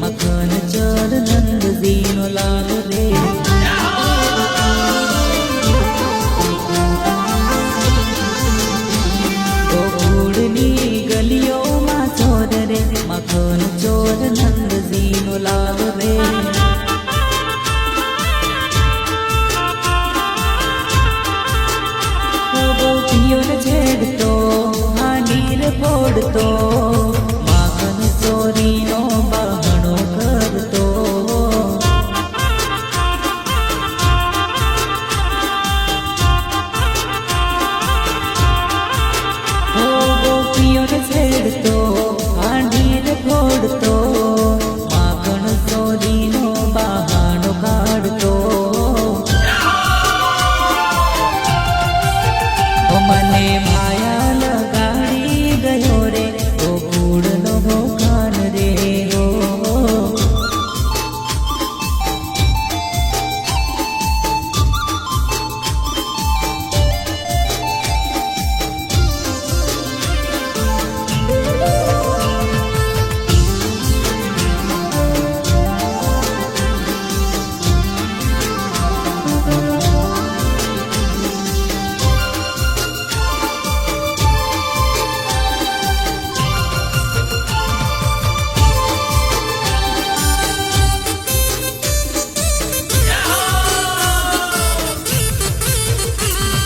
મખન ચર નંદજીનો લાલ રે ગોકુળની ગલીઓમાં ચોર રે મખન ચોર નંદજીનો લાલ રે ગોપીઓને છેડતો હાનીર ફોડતો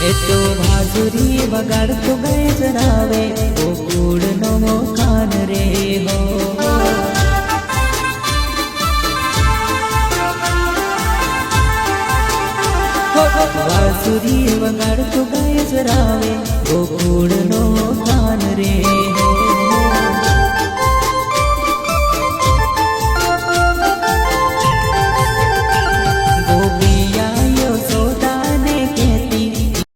એ તો ભાજુરી વગાડતો ગઈ જરાવે ઓ નો મોખાન રે હો. વાસુરી વગાડતો ગઈ જરાવે ગોકુળ નો મોખાન રે